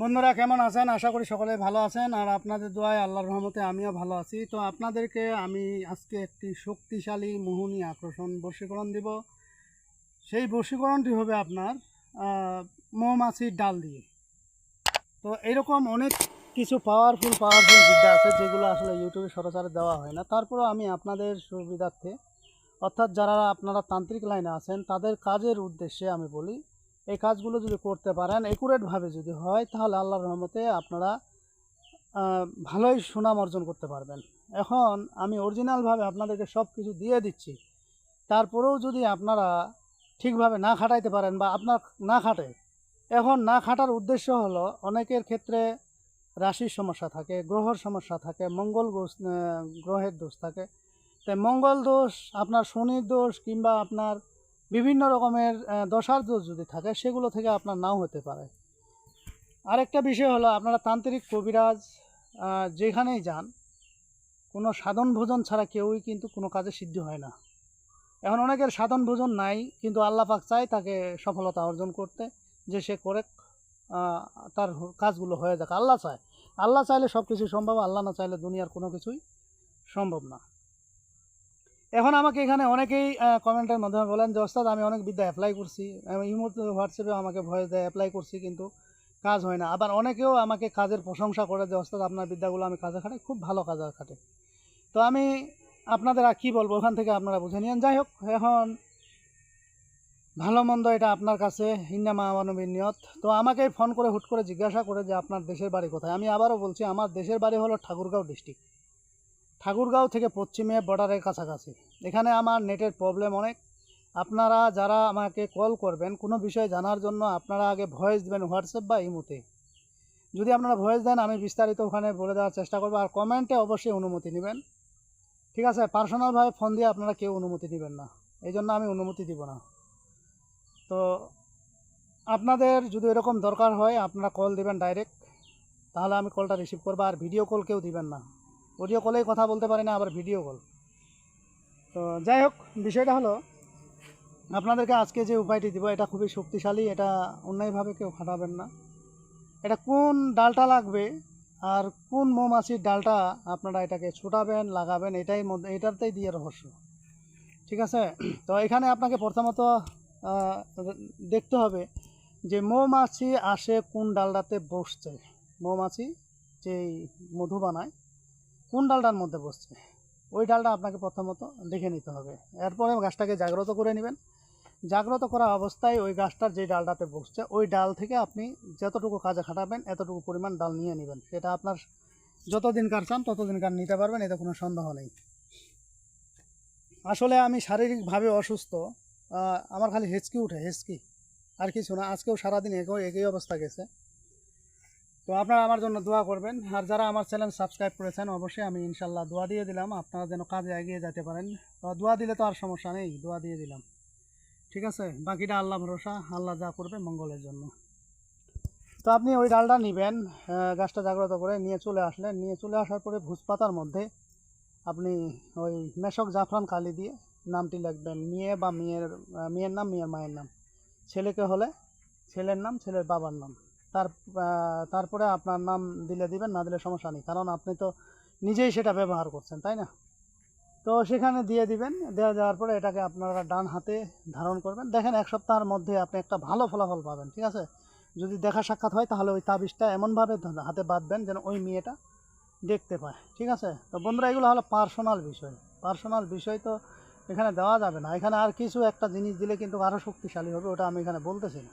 বন্ধুরা, কেমন আছেন? আশা করি সকলে ভালো আছেন। আর আপনাদের দোয়ায় আল্লাহর রহমতে আমিও ভালো আছি। তো আপনাদেরকে আমি আজকে একটি শক্তিশালী মোহনী আকর্ষণ বশীকরণ দিব। সেই বশীকরণটি হবে আপনার মৌমাছির ডাল দিয়ে। তো এরকম অনেক কিছু পাওয়ারফুল পাওয়ারফুল বিদ্যা আছে, যেগুলো আসলে ইউটিউবে সরাসরি দেওয়া হয় না। তারপরেও আমি আপনাদের সুবিধার্থে, অর্থাৎ যারা আপনারা তান্ত্রিক লাইনে আছেন, তাদের কাজের উদ্দেশ্যে আমি বলি এই কাজগুলো যদি করতে পারেন একুরেটভাবে যদি হয়, তাহলে আল্লাহর রহমতে আপনারা ভালোই সুনাম অর্জন করতে পারবেন। এখন আমি অরিজিনালভাবে আপনাদেরকে সব কিছু দিয়ে দিচ্ছি। তারপরেও যদি আপনারা ঠিকভাবে না খাটাইতে পারেন বা আপনার না খাটে, এখন না খাটার উদ্দেশ্য হলো অনেকের ক্ষেত্রে রাশির সমস্যা থাকে, গ্রহর সমস্যা থাকে, মঙ্গল গ্রহের দোষ থাকে। তাই মঙ্গল দোষ, আপনার শনির দোষ কিংবা আপনার বিভিন্ন রকমের দশার দোষ যদি থাকে, সেগুলো থেকে আপনার নাও হতে পারে। আরেকটা বিষয় হলো, আপনারা তান্ত্রিক কবিরাজ যেখানেই যান, কোনো সাধন ভোজন ছাড়া কেউই কিন্তু কোনো কাজে সিদ্ধি হয় না। এখন অনেকের সাধন ভোজন নাই, কিন্তু আল্লাহ পাক চায় তাকে সফলতা অর্জন করতে, যে সে করে তার কাজগুলো হয়ে যাক। আল্লাহ চায়। আল্লাহ চাইলে সব কিছু সম্ভব, আল্লাহ না চাইলে দুনিয়ার কোনো কিছুই সম্ভব না। এখন আমাকে এখানে অনেকেই কমেন্টের মাধ্যমে বলেন যে, ওস্তাদ, আমি অনেক বিদ্যা অ্যাপ্লাই করছি। এই মুহূর্তে হোয়াটসঅ্যাপে আমাকে ভয়েস দেয় অ্যাপ্লাই করছি কিন্তু কাজ হয় না। আবার অনেকেও আমাকে কাজের প্রশংসা করে যে, ওস্তাদ, আপনার বিদ্যাগুলো আমি কাজে খাটাই, খুব ভালো কাজে খাটে। তো আমি আপনাদের আর কী বলব, ওখান থেকে আপনারা বুঝে নিন যাই হোক, এখন ভালো মন্দ এটা আপনার কাছে হিন্নামা মানবীর নিয়ত। তো আমাকে ফোন করে হুট করে জিজ্ঞাসা করে যে, আপনার দেশের বাড়ি কোথায়? আমি আবারও বলছি, আমার দেশের বাড়ি হলো ঠাকুরগাঁও ডিস্ট্রিক্ট ঠাকুরগাঁও থেকে পশ্চিমে বর্ডারের কাছাকাছি। এখানে আমার নেটের প্রবলেম অনেক। আপনারা যারা আমাকে কল করবেন, কোনো বিষয় জানার জন্য আপনারা আগে ভয়েস দেবেন হোয়াটসঅ্যাপ বা ইমোতে। যদি আপনারা ভয়েস দেন, আমি বিস্তারিত ওখানে বলে দেওয়ার চেষ্টা করব। আর কমেন্টে অবশ্যই অনুমতি নেবেন। ঠিক আছে? পার্সোনালভাবে ফোন দিয়ে আপনারা কেউ অনুমতি নেবেন না। এই জন্য আমি অনুমতি দিব না। তো আপনাদের যদি এরকম দরকার হয়, আপনারা কল দিবেন ডাইরেক্ট তাহলে আমি কলটা রিসিভ করব। আর ভিডিও কল কেউ দিবেন না। অডিও কলেই কথা বলতে পারি না, আবার ভিডিও কল তো যাই হোক, বিষয়টা হলো, আপনাদেরকে আজকে যে উপায়টি দিব, এটা খুবই শক্তিশালী, এটা অন্যায়ভাবে কেউ খাটাবেন না। এটা কোন ডালটা লাগবে আর কোন মৌমাছির ডালটা আপনারা এটাকে ছোটাবেন, লাগাবেন, এটাই মধ্যে এটাতেই দিয়ে রহস্য। ঠিক আছে? তো এখানে আপনাকে প্রথমত দেখতে হবে যে মৌমাছি আসে কোন ডালটাতে বসছে। মৌমাছি যেই মধু বানায় কোন ডালটার মধ্যে বসছে? ওই ডালটা আপনাকে প্রথমত দেখে নিতে হবে। এরপরে গাছটাকে জাগ্রত করে নেবেন। জাগ্রত করা অবস্থায় ওই গাছটার যে ডালটাতে বসছে, ওই ডাল থেকে আপনি যতটুকু কাজে খাটাবেন, এতটুকু পরিমাণ ডাল নিয়ে নেবেন। সেটা আপনার যতদিনকার চান ততদিনকার নিতে পারবেন, এতে কোনো সন্দেহ নেই। আসলে আমি শারীরিকভাবে অসুস্থ। আমার খালি হেঁচকি উঠে, হেঁচকি। আর কিছু না, আজকেও সারাদিন একই একই অবস্থা গেছে। তো আপনারা আমার জন্য দোয়া করবেন। আর যারা আমার চ্যানেল সাবস্ক্রাইব করেছেন, অবশ্যই আমি ইনশাল্লাহ দোয়া দিয়ে দিলাম। আপনারা যেন কাজে এগিয়ে যেতে পারেন। তো দোয়া দিলে তো আর সমস্যা নেই, দোয়া দিয়ে দিলাম। ঠিক আছে? বাকিটা আল্লাহ ভরসা, আল্লাহ যা করবে মঙ্গলের জন্য। তো আপনি ওই ডালটা নেবেন গাছটা জাগ্রত করে নিয়ে চলে আসলেন। নিয়ে চলে আসার পরে ভুজপাতার মধ্যে আপনি ওই মেশক জাফরান কালি দিয়ে নামটি লিখবেন। মেয়ে বা মেয়ের মেয়ের নাম, মেয়ের মায়ের নাম। ছেলেকে হলে ছেলের নাম, ছেলের বাবার নাম। তার তারপরে আপনার নাম দিলে দিবেন, না দিলে সমস্যা নেই। কারণ আপনি তো নিজেই সেটা ব্যবহার করছেন, তাই না? তো সেখানে দিয়ে দিবেন দেওয়া যাওয়ার পরে এটাকে আপনারা ডান হাতে ধারণ করবেন। দেখেন, এক সপ্তাহের মধ্যে আপনি একটা ভালো ফলাফল পাবেন, ঠিক আছে? যদি দেখা সাক্ষাৎ হয়, তাহলে ওই তাবিজটা এমনভাবে হাতে বাঁধবেন যেন ওই মেয়েটা দেখতে পায়, ঠিক আছে? তো বন্ধুরা, এগুলো হলো পার্সোনাল বিষয়। পার্সোনাল বিষয় তো এখানে দেওয়া যাবে না। এখানে আর কিছু একটা জিনিস দিলে কিন্তু আরও শক্তিশালী হবে, ওটা আমি এখানে বলতেছি না।